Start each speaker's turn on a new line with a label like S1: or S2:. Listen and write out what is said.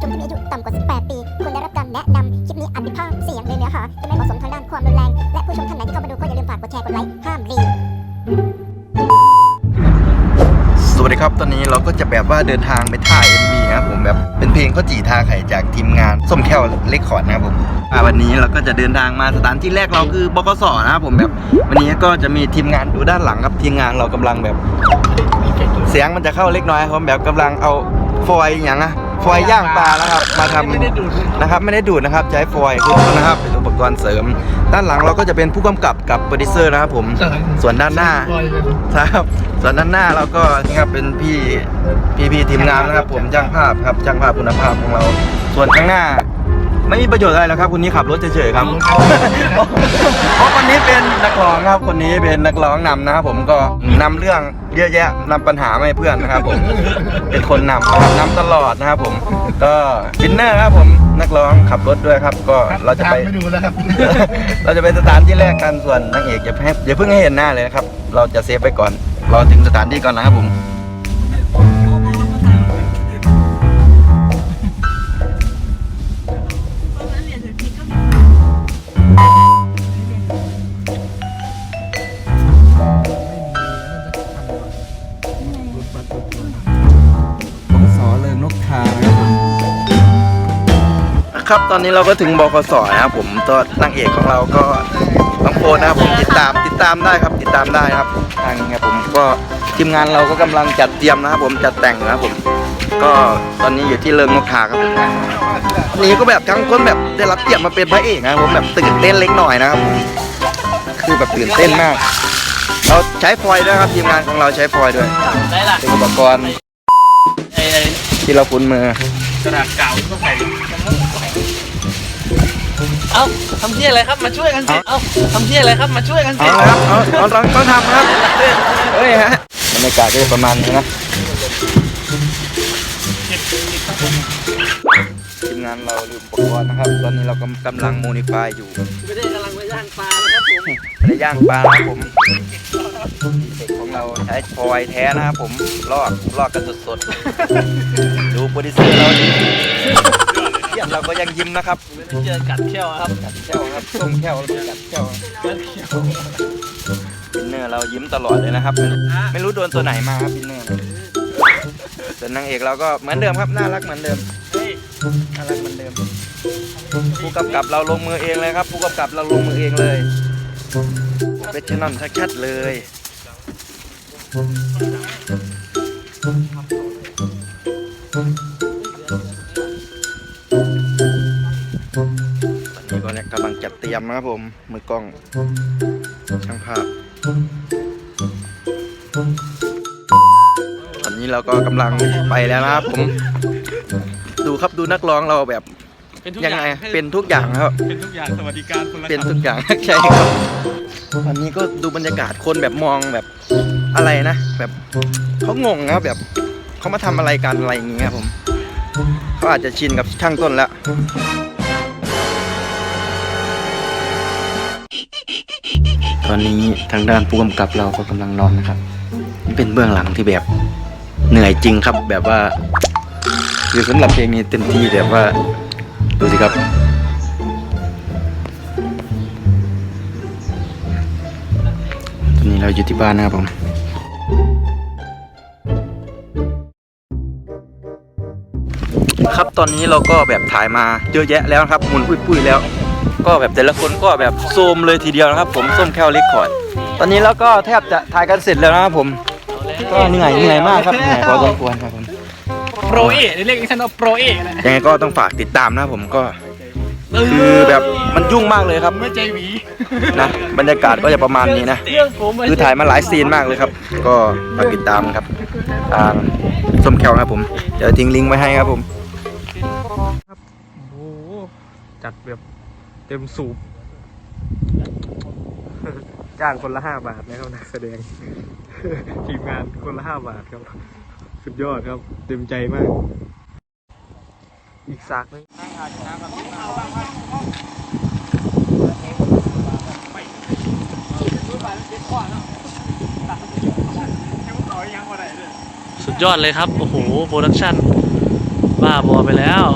S1: ชมที่มีอายุต่ำกว่า 18 ปี ควรได้รับการแนะนำ คลิปนี้อาจมีภาพเสียงหรือเนื้อหาที่ไม่เหมาะสมทางด้านความรุนแรง และผู้ชมท่านไหนที่เข้ามาดูก็อย่าลืมฝากกดแชร์ กดไลค์ ห้ามรี
S2: สวัสดีครับ ตอนนี้เราก็จะแบบว่าเดินทางไปถ่าย MV นะครับผมแบบเป็นเพลงข้าวจี่ทาไข่จากทีมงานส้มแก้วเลคคอดนะครับผมอ่าวันนี้เราก็จะเดินทางมาสถานที่แรกเราคือบกสนะครับผมแบบวันนี้ก็จะมีทีมงานดูด้านหลังครับทีมงานเรากำลังแบบ เสียงมันจะเข้าเล็กน้อยครับผมแบบกำลังเอาฟอยล์อย่างนะ ฟอยล์ย่างปลานะครับมาทำนะครับไม่ได้ดูดนะครับใช้ฟอยล์นะครับเป็นอุปกรณ์เสริม ด้านหลังเราก็จะเป็นผู้กำกับกับโปรดิวเซอร์นะครับผมส่วนด้านหน้าครับส่วนด้านหน้าเราก็นี่ครับเป็นพี่พี่พี่ทีมงานนะครับ ผมจ้างภาพครับจ้างภาพคุณภาพของเรา ส่วนข้างหน้า ไม่มีประโยชน์อะไรแล้วครับคนนี้ขับรถเฉยๆครับ เพราะคนนี้เป็นนักร้องครับคนนี้เป็นนักร้องนำนะครับผมก็นำเรื่องเยอะแยะนำปัญหามาให้เพื่อนนะครับผมเป็นคนนำนะครับนำตลอดนะครับผมก็วินเนอร์ครับผมนักร้องขับรถด้วยครับ ก็เราจะไป
S3: ไม่ดูแล้วครับ
S2: เราจะไปสถานที่แรกกันส่วนนางเอกอย่าให้อย่าเพิ่งให้เห็นหน้าเลยนะครับ เราจะเซฟไปก่อนรอถึงสถานที่ก่อนนะครับผม ครับตอนนี้เราก็ถึงบกสนะครับผมตัวนางเอกของเราก็น้องโฟนนะครับผมติดตามติดตามได้ครับติดตามได้ครับทางนี้ครับผมก็ทีมงานเราก็กำลังจัดเตรียมนะครับผมจัดแต่งนะครับผม ก็ตอนนี้อยู่ที่เริงนกทาครับผมวันนี้ก็แบบทั้งคนแบบได้รับเกียรติมาเป็นพระเอกนะครับผมแบบตื่นเต้นเล็กหน่อยนะครับผมคือแบบตื่นเต้นมาก เราใช้ฟอยล์ด้วยครับทีมงานของเราใช้ฟอยล์ด้วย
S4: ได้ล่ะ
S2: เป็นอุปกรณ์
S4: ไอ้ไอ้
S2: ที่เราคุ้นมือ
S4: กระดาษเก่าต้องใส่ เอ้าทำเที่ยอะไรครับมาช่วยกันสิเอ้าทำเที่ยอะไรครับมาช่วยกันสิ
S2: เอาละครับเอาเอาต้องต้องทำครับเฮ้ยฮะบรรยากาศก็จะประมาณนี้นะทีมงานเราลืมอุปกรณ์นะครับ ตอนนี้เรากำกำลังโมนิฟายอยู่
S4: ไม่ได้กำลังไปย่างปลานะครับผม
S2: ไม่ได้ย่างปลานะครับผมเด็กของเราใช้ฟอยล์แท้นะครับผมลอกลอกกันสดๆ ดูโปรดิวเซอร์เราดิเยี่ยมเรา ก็ยังยิ้มนะครับ
S4: ไม่ได้เจอกัดเขี้ยวครับ
S2: กัดแก้วครับส้มแก้วแล้วกัดแก้ว
S4: กัดเขี้ยว
S2: บินเนอร์เรายิ้มตลอดเลยนะครับ ไม่รู้โดนตัวไหนมาครับบินเนอร์ส่วนนางเอกเราก็เหมือนเดิมครับน่ารักเหมือนเดิม
S4: เฮ้ย
S2: น่ารักเหมือนเดิมผู้กำกับเราลงมือเองเลยครับ ผู้กำกับเราลงมือเองเลยเวชนอนชัดๆเลย ตอนนี้ก็เนี่ยกำลังจัดเตรียมนะครับผม มือกล้อง ช่างภาพ ตอนนี้เราก็กำลังไปแล้วนะครับผม ดูครับดูนักร้องเราแบบ
S4: เป็นทุก
S2: ยัง
S4: อ
S2: ไง
S4: ย่างให้
S2: เป็นทุกอย่างครับ
S4: เป็นทุกอย่างสวัสดิการคนละ
S2: เป็นทุกอย่าง ใช่ครับตอนนี้ก็ดูบรรยากาศคนแบบมองแบบอะไรนะ แบบเขางงนะครับแบบเขามาทำอะไรกันอะไรอย่างเงี้ยครับผมเขาอาจจะชินกับช่างต้นแล้ว อนนี้ทางด้านผู้กำกับเราก็กำลังนอนนะครับ นี่เป็นเบื้องหลังที่แบบเหนื่อยจริงครับแบบว่าคือสำหรับเพลงนี้เต็มที่แบบว่าดูสิครับตอนนี้เราอยู่ที่บ้านนะครับผมครับตอนนี้เราก็แบบถ่ายมาเยอะแยะแล้วครับหมุนปุ้ยๆแล้ว ก็แบบแต่ละคนก็แบบโซมเลยทีเดียวนะครับ ผมส้มแค่วเล็กคอร์ดตอนนี้เราก็แทบจะถ่ายกันเสร็จแล้วนะครับผม ก็เหนื่อยเหนื่อยมากครับเหนื่อยพอสมควรครับผม
S4: โปรเอเรียกฉันว่าโปรเอนะ
S2: ยังไงก็ต้องฝากติดตามนะครับผมก็คือแบบมันยุ่งมากเลยครับ
S4: เมื่อใจหวี
S2: นะบรรยากาศก็จะประมาณนี้นะ
S4: เรื่องผม
S2: คือถ่ายมาหลายซีนมากเลยครับ ก็ฝากติดตามครับทางส้มแควนะครับผมเดี๋ยวทิ้งลิงก์ไว้ให้ครับผม
S5: โอ้โหจัดแบบ เต็มสูบ จ้างคนละห้าบาทนะครับนักแสดง ทีมงานคนละห้าบาทครับ สุดยอดครับ เต็มใจมาก อีกสากหนึง
S4: สุดยอดเลยครับ โอ้โห โปรดักชั่น บ้าบ้าบอไปแล้ว